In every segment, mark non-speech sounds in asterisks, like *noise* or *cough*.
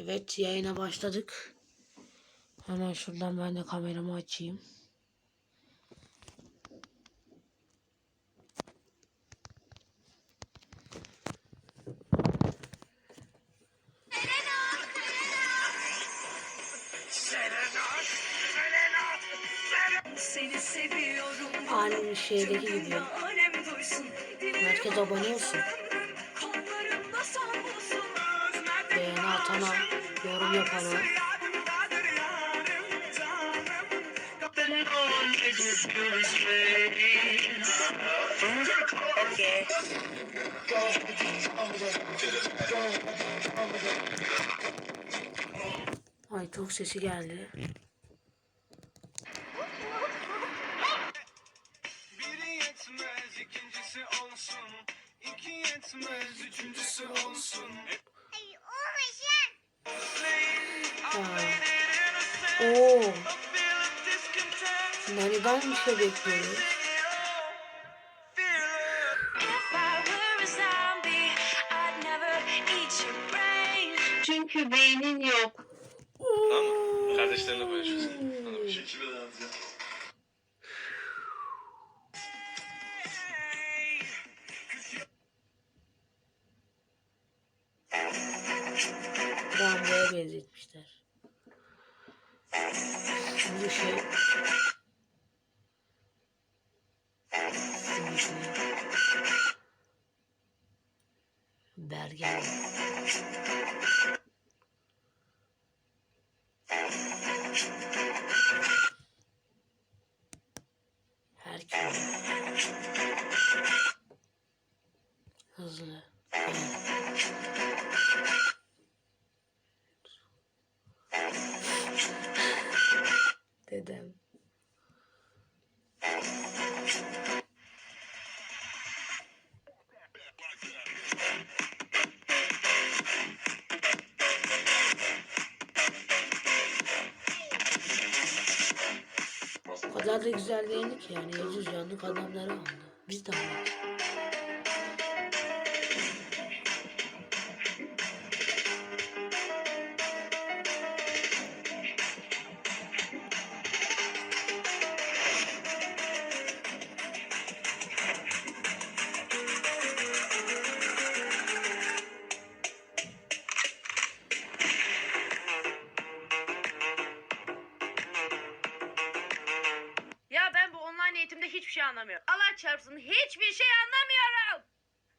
Evet yayına başladık. Hemen şuradan ben de kameramı açayım. Seni seviyorum. Aynı şeydeki gibi. Herkes abone olsun. Beğeni atana, yorum yapana. Ay çok sesi geldi. Your brain. Çünkü beynin yok. Tamam. Kardeşlerinle paylaşıyorsun. Anladım. Şekil alacağım Rambo'ya benzetmişler. Bu şey... Şey... Bergen. Herkül. Kadar da güzel değildi ki yani 700 canlık adamları aldı. Biz de. Çarpsın hiçbir şey anlamıyorum.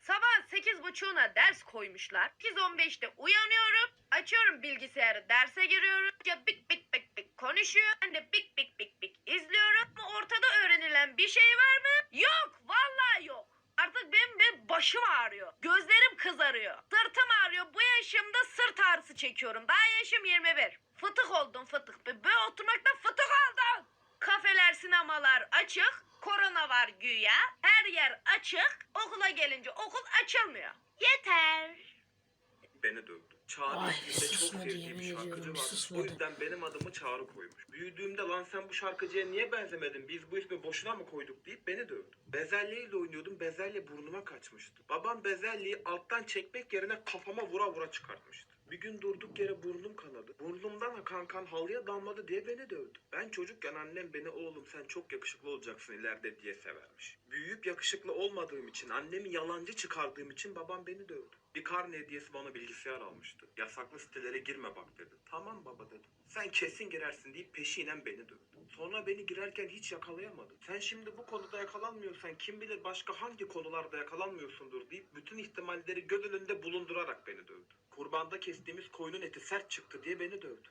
Sabah sekiz buçuğuna ders koymuşlar. 8.15'te uyanıyorum. Açıyorum bilgisayarı derse giriyorum. Ya bik bik bik bik konuşuyor. Ben de bik bik bik bik izliyorum. Ama ortada öğrenilen bir şey var mı? Yok vallahi yok. Artık benim, benim başım ağrıyor. Gözlerim kızarıyor. Sırtım ağrıyor. Bu yaşımda sırt ağrısı çekiyorum. Daha yaşım 21. Fıtık oldum fıtık. Böyle oturmaktan fıtık oldum. Kafeler, sinemalar açık. Korona var güya. Her yer açık. Okula gelince okul açılmıyor. Yeter. Beni dövdü. Çağrı Ay, isminde çok susmadı, sevdiğim yemin bir şarkıcı ediyorum, var. susmadı. O yüzden benim adımı Çağrı koymuş. Büyüdüğümde lan sen bu şarkıcıya niye benzemedin? Biz bu ismi boşuna mı koyduk deyip beni dövdü. Bezelyeyle oynuyordum. Bezelye burnuma kaçmıştı. Babam bezelyeyi alttan çekmek yerine kafama vura vura çıkartmıştı. Bir gün durduk yere burnum kanadı. Burnumdan akan kan halıya damladı diye beni dövdü. Ben çocukken annem beni oğlum sen çok yakışıklı olacaksın ileride diye severmiş. Büyüyüp yakışıklı olmadığım için annemi yalancı çıkardığım için babam beni dövdü. Bir karne hediyesi bana bilgisayar almıştı. Yasaklı sitelere girme bak dedi. Tamam baba dedim. Sen kesin girersin deyip peşinen beni dövdü. Sonra beni girerken hiç yakalayamadı. Sen şimdi bu konuda yakalanmıyorsan kim bilir başka hangi konularda yakalanmıyorsundur deyip bütün ihtimalleri göz önünde bulundurarak beni dövdü. Kurbanda kestiğimiz koyunun eti sert çıktı diye beni dövdü.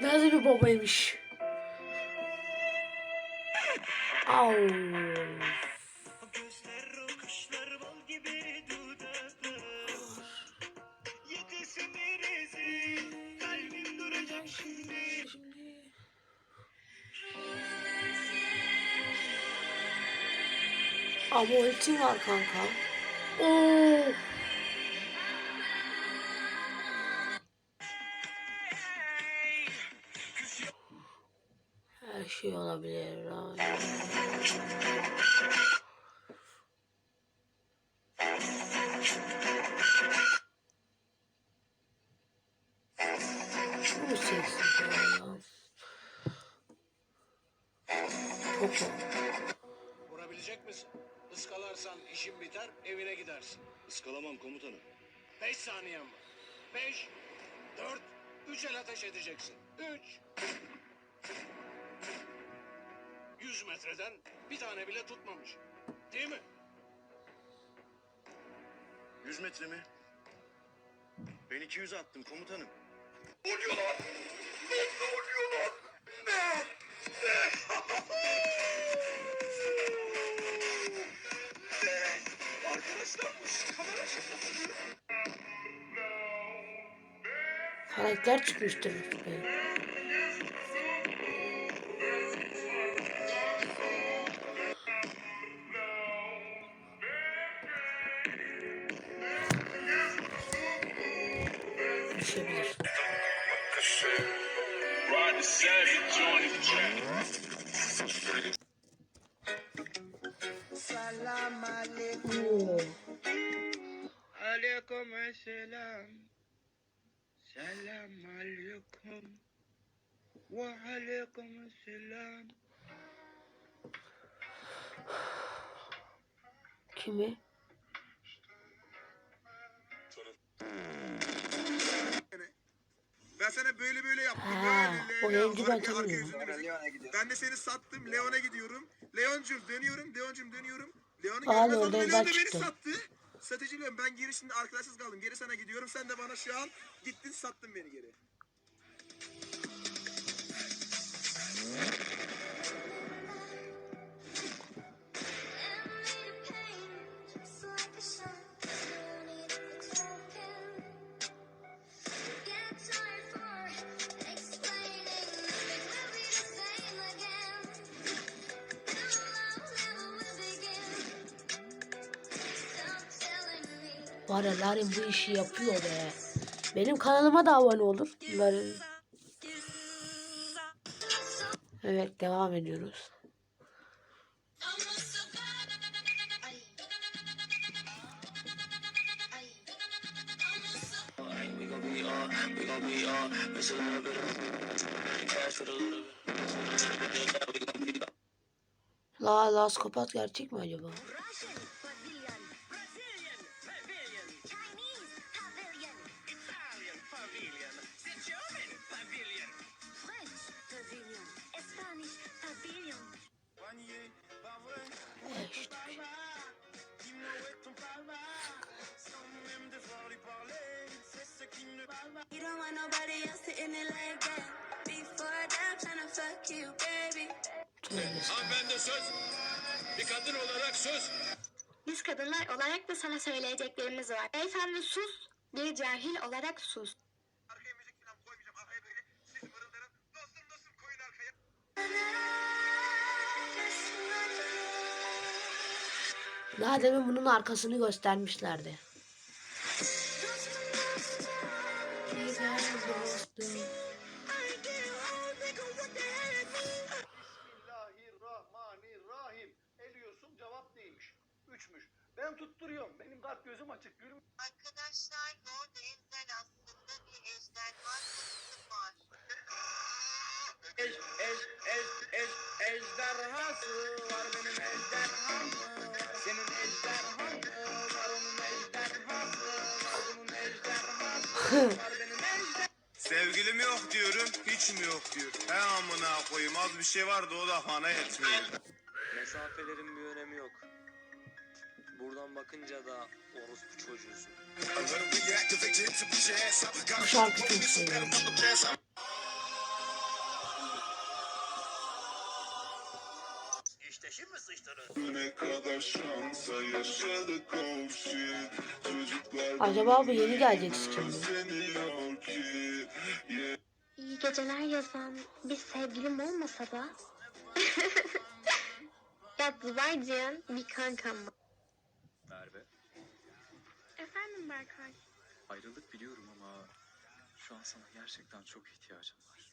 Nasıl bir babaymış? Au. Şimdi Ama ultim var kanka. Oo. Her şey olabilir. Ay. Iskalamam komutanım. Beş saniyen var. Beş, dört, üç el ateş edeceksin. Üç. Yüz metreden bir tane bile tutmamış. Değil mi? 100 metre mi? Ben 200 attım komutanım. Karakter çıkmıştır. Düşebilir. Oo. Aleyküm selam. Selam aleyküm. Ve aleyküm selam. Kimi? Ben sana böyle böyle yaptım. Ha, böyle o Leon, yayıncı ben arka- arka tanımıyorum. yüzünü müzik. Ben de seni sattım. Leon'a gidiyorum. Leoncum dönüyorum. Leoncum dönüyorum. Leon'u Aa, görmez oldum. da Leon da beni çıktı. sattı. Satıcı Leon. Ben geri şimdi arkadaşsız kaldım. Geri sana gidiyorum. Sen de bana şu an gittin sattın beni geri. Var ya Larin bu işi yapıyor be. Benim kanalıma da abone olur. Larin. Evet devam ediyoruz. La Las Kopat gerçek mi acaba? Hanımefendi söz. Bir kadın olarak söz. Biz kadınlar olarak da sana söyleyeceklerimiz var. Beyefendi sus, bir cahil olarak sus. Arkaya müzik falan koymayacağım. Arkaya böyle siz mırıldanın. Dostum dostum koyun arkaya. Daha demin bunun arkasını göstermişlerdi. Gözüm açık. Gülüm. Arkadaşlar Lord Enzel aslında bir ejderha tanıtım var. Ej, ej, ej, ej, ejderhası var benim ejderham. Senin ejderhan var onun ejderhası var bunun ejderhası var benim ejderham. Sevgilim yok diyorum. Hiç mi yok diyor. He amına koyayım. Az bir şey vardı o da bana yetmiyor. Mesafelerin bir önemi yok. Buradan bakınca da orospu çocuğusun. Bu şarkı çok seviyorum. İşte şimdi sıçtınız. Ne kadar şansa yaşadık shit. Çocuklar Acaba bu yeni gelecek ki. İyi geceler yazan bir sevgilim olmasa da... *laughs* ya diyen bir kankam var. Berkay? ayrılık biliyorum ama şu an sana gerçekten çok ihtiyacım var.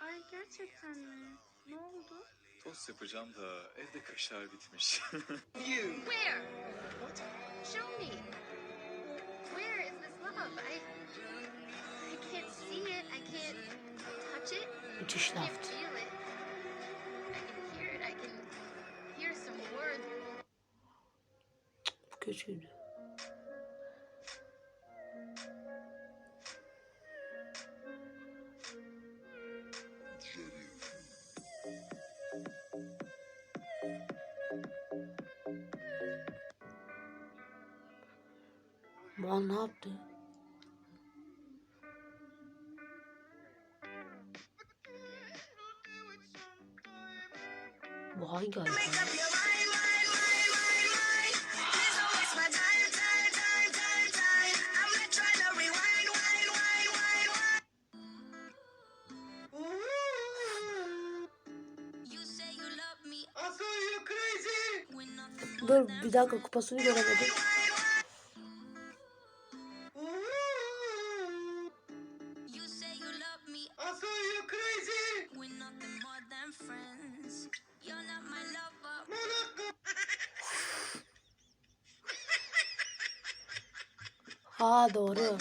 Ay gerçekten mi? Ne oldu? Tost yapacağım da evde kaşar bitmiş. *laughs* Where? Show me. Where is this love? I, I can't see it. I can't touch it. Müthiş I can laftı. feel it. I can hear it. I can hear some words. kötüydü. Mal ne yaptı? Bu hangi harita? Dur bir dakika kupasını göremedim. Ha doğru.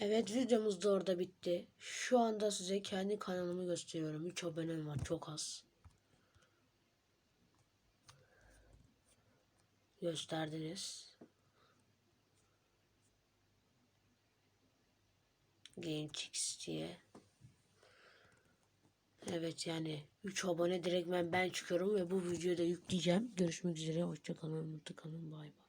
Evet videomuz da orada bitti. Şu anda size kendi kanalımı gösteriyorum. 3 abonem var çok az. Gösterdiniz. Gençx diye. Evet yani 3 abone direkt ben ben çıkıyorum ve bu videoyu da yükleyeceğim. Görüşmek üzere. Hoşçakalın. Mutlu kalın. Bay bay.